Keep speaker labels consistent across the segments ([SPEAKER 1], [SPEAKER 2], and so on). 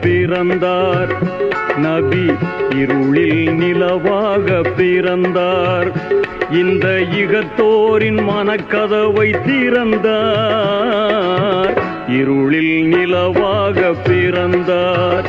[SPEAKER 1] பிறந்தார். நபி இருளில் நிலவாக பிறந்தார். இந்த இகத்தோரின் மனக்கதவை திறந்தார். இருளில் நிலவாக பிறந்தார்.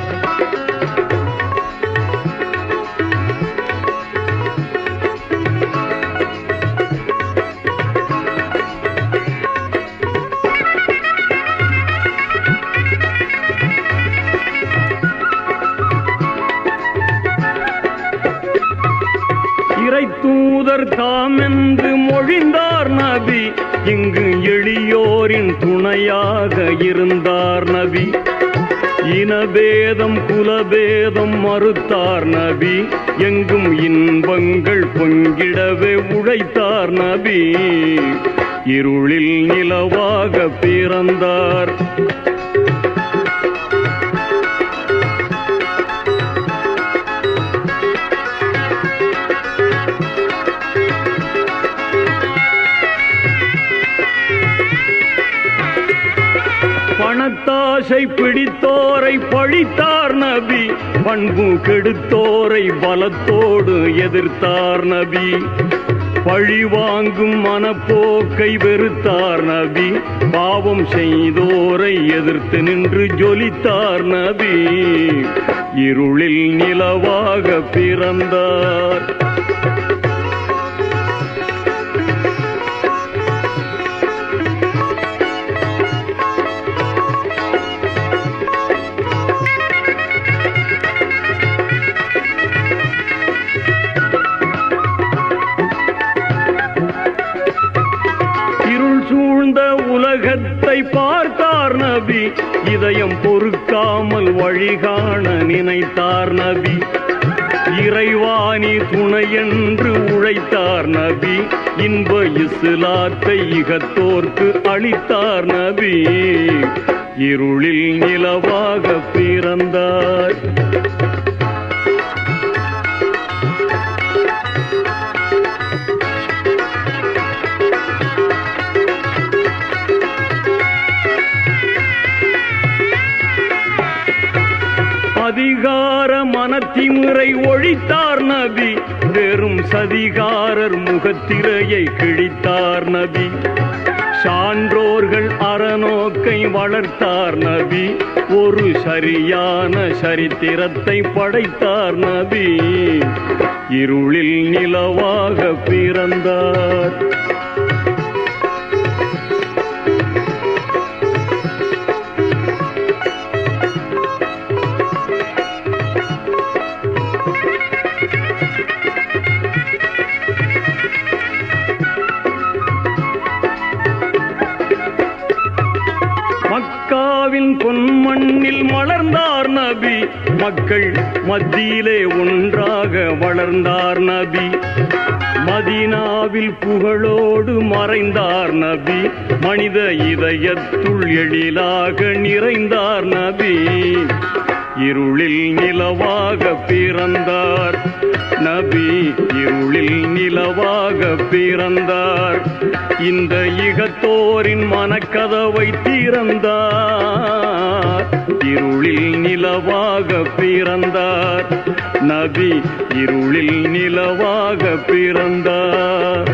[SPEAKER 1] தூதர் என்று மொழிந்தார் நபி. இங்கு எளியோரின் துணையாக இருந்தார் நபி. இனபேதம் குலபேதம் மறுத்தார் நபி. எங்கும் இன்பங்கள் பொங்கிடவே உழைத்தார் நபி. இருளில் நிலவாக பிறந்தார். பணத்தாசை பிடித்தோரை பழித்தார் நபி. பண்பு கெடுத்தோரை பலத்தோடு எதிர்த்தார் நபி. பழி வாங்கும் மனப்போக்கை வெறுத்தார் நபி. பாவம் செய்தோரை எதிர்த்து நின்று ஜொலித்தார் நபி. இருளில் நிலவாக பிறந்தார். இந்த உலகத்தை பார்த்தார் நபி. இதயம் பொறுக்காமல் வழிகாண நினைத்தார் நபி. இறைவாணி துணை என்று உழைத்தார் நபி. இன்ப இஸ்லாத்தை இகத்தோர்க்கு அளித்தார் நபி. இருளில் நிலவாக பிறந்தார். அதிகார மனத்திமுறை ஒழித்தார் நபி வெறும் சதிகாரர் முகத்திரையை கிழித்தார் நபி சான்றோர்கள் அறநோக்கை வளர்த்தார் நபி ஒரு சரியான சரித்திரத்தை படைத்தார் நபி இருளில் நிலவாக பிறந்தார். மக்காவின் பொன்மண்ணில் மலர்ந்தார் நபி. மக்கள் மத்தியிலே ஒன்றாக வளர்ந்தார் நபி. மதீனாவில் புகழோடு மறைந்தார் நபி. மனித இதயத்துள் எழிலாக நிறைந்தார் நபி. இருளில் நிலவாக பிறந்தார். நபி இருளில் நிலவாக பிறந்தார். இந்த இகத்தோரின் மனக்கதவை திறந்தார். இருளில் நிலவாக பிறந்தார். நபி இருளில் நிலவாக பிறந்தார்.